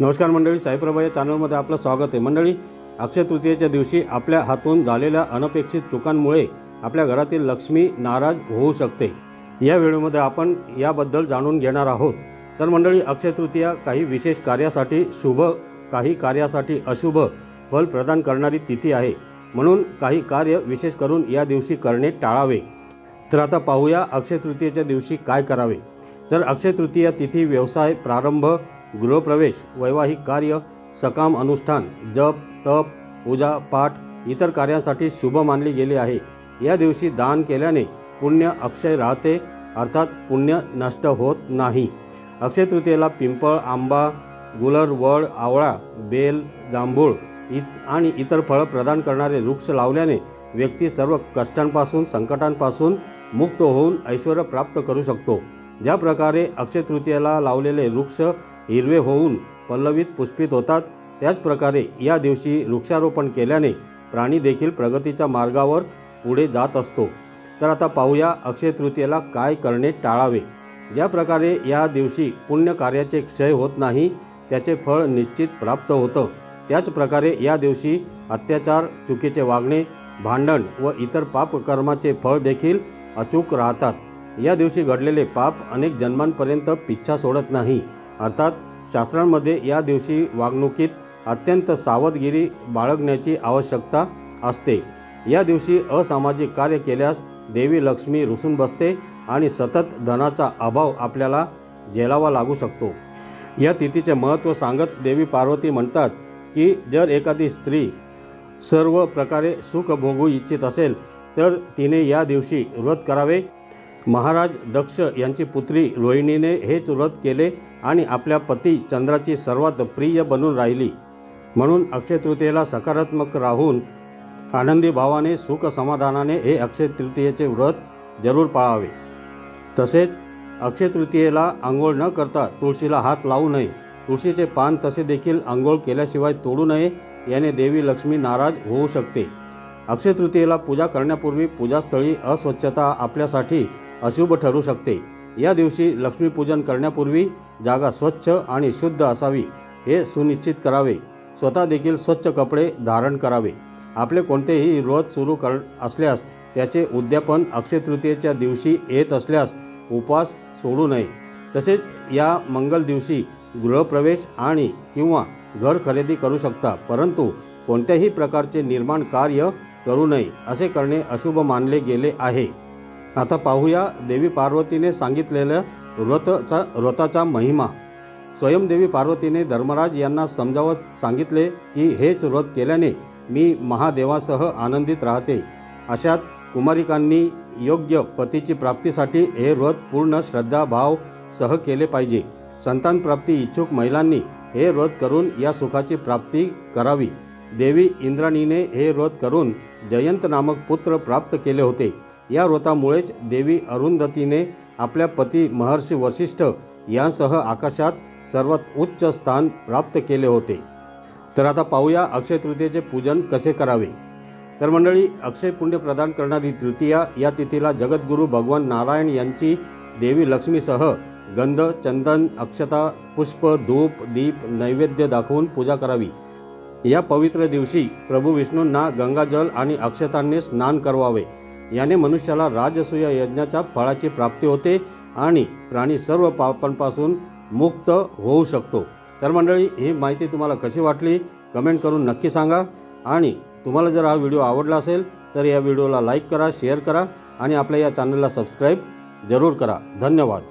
नमस्कार मंडळी साईप्रभा या चॅनलमध्ये आपलं स्वागत आहे. मंडळी अक्षय तृतीयेच्या दिवशी आपल्या हातून झालेल्या अनपेक्षित चुकांमुळे आपल्या घरातील लक्ष्मी नाराज होऊ शकते. या व्हिडिओमध्ये आपण याबद्दल जाणून घेणार आहोत. तर मंडळी अक्षय तृतीया काही विशेष कार्यासाठी शुभ काही कार्यासाठी अशुभ फल प्रदान करणारी तिथी आहे. म्हणून काही कार्य विशेष करून या दिवशी करणे टाळावे. तर आता पाहूया अक्षय तृतीयेच्या दिवशी काय करावे. तर अक्षय तृतीया तिथी व्यवसाय प्रारंभ गृहप्रवेश वैवाहिक कार्य सकाम अनुष्ठान जप तप पूजा पाठ इतर कार्यांसाठी शुभ मानली गेली आहे. या दिवशी दान केल्याने पुण्य अक्षय राहते अर्थात पुण्य नष्ट होत नाही. अक्षय तृतीयेला पिंपळ आंबा गुलर वड आवळा बेल जांभूळ इत आणि इतर फळं प्रदान करणारे वृक्ष लावल्याने व्यक्ती सर्व कष्टांपासून संकटांपासून मुक्त होऊन ऐश्वर प्राप्त करू शकतो. ज्या प्रकारे अक्षय तृतीयेला लावलेले वृक्ष हिरवे होऊन पल्लवित पुष्पित होतात. त्याचप्रकारे या दिवशी वृक्षारोपण केल्याने प्राणी देखील प्रगतीच्या मार्गावर पुढे जात असतो. तर आता पाहूया अक्षय तृतीयेला काय करणे टाळावे. ज्या प्रकारे या दिवशी पुण्य कार्याचे क्षय होत नाही त्याचे फळ निश्चित प्राप्त होतं. त्याच प्रकारे या दिवशी अत्याचार चुकीचे वागणे भांडण व इतर पापकर्माचे फळ देखील अचूक राहतात. या दिवशी घडलेले पाप अनेक जन्मांपर्यंत पिच्छा सोडत नाही. अर्थात शास्त्रांमध्ये या दिवशी वागणुकीत अत्यंत सावधगिरी बाळगण्याची आवश्यकता असते. या दिवशी असामाजिक कार्य केल्यास देवी लक्ष्मी रुसून बसते आणि सतत धनाचा अभाव आपल्याला झेलावा लागू शकतो. या तिथीचे महत्त्व सांगत देवी पार्वती म्हणतात की जर एखादी स्त्री सर्व प्रकारे सुख भोगू इच्छित असेल तर तिने या दिवशी व्रत करावे महाराज दक्ष यांची पुत्री रोहिणीने हेच व्रत केले आणि आपल्या पती चंद्राची सर्वात प्रिय बनून राहिली. म्हणून अक्षय तृतीयेला सकारात्मक राहून आनंदी भावाने सुख समाधानाने हे अक्षय तृतीयेचे व्रत जरूर पाळावे. तसेच अक्षय तृतीयेला आंघोळ न करता तुळशीला हात लावू नये. तुळशीचे पान तसे देखील आंघोळ केल्याशिवाय तोडू नये याने देवी लक्ष्मी नाराज होऊ शकते. अक्षय तृतीयेला पूजा करण्यापूर्वी पूजास्थळी अस्वच्छता आपल्यासाठी अशुभ ठरू शकते. या दिवशी लक्ष्मीपूजन करण्यापूर्वी जागा स्वच्छ आणि शुद्ध असावी हे सुनिश्चित करावे. स्वतः देखील स्वच्छ कपडे धारण करावे. आपले कोणतेही व्रत सुरू कर असल्यास त्याचे उद्यापन अक्षय तृतीयेच्या दिवशी येत असल्यास उपवास सोडू नये. तसेच या मंगल दिवशी गृहप्रवेश आणि किंवा घर खरेदी करू शकता परंतु कोणत्याही प्रकारचे निर्माण कार्य करू नये असे करणे अशुभ मानले गेले आहे. आता पाहूया देवी पार्वतीने सांगितलेल्या व्रतचा व्रताचा महिमा. स्वयंदेवी पार्वतीने धर्मराज यांना समजावत सांगितले की हेच व्रत केल्याने मी महादेवासह आनंदित राहते. अशात कुमारिकांनी योग्य पतीची प्राप्तीसाठी हे व्रत पूर्ण श्रद्धाभाव सह केले पाहिजे. संतान प्राप्ती इच्छुक महिलांनी हे व्रत करून या सुखाची प्राप्ती करावी. देवी इंद्राणीने हे व्रत करून जयंत नामक पुत्र प्राप्त केले होते. या व्रतामुळेच देवी अरुंधतीने आपल्या पती महर्षी वशिष्ठ यांसह आकाशात सर्वात उच्च स्थान प्राप्त केले होते. तर आता पाहूया अक्षय तृतीयेचे पूजन कसे करावे? तर मंडळी अक्षय पुण्य प्रदान करणारी तृतीया या तिथीला जगद्गुरू भगवान नारायण यांची देवी लक्ष्मीसह गंध चंदन अक्षता पुष्प धूप दीप नैवेद्य दाखवून पूजा करावी. या पवित्र दिवशी प्रभू विष्णूंना गंगाजल आणि अक्षतांनी स्नान करवावे. याने मनुष्याला राजसूय यज्ञाच्या फळाची प्राप्ती होते आणि प्राणी सर्व पापांपासून मुक्त होऊ शकतो. तर मंडळी ही माहिती तुम्हाला कशी वाटली? कमेंट करून नक्की सांगा. आणि तुम्हाला जर हा व्हिडिओ आवडला असेल तर या व्हिडिओला लाईक करा शेअर करा आणि आपल्या या चॅनलला सबस्क्राईब जरूर करा. धन्यवाद.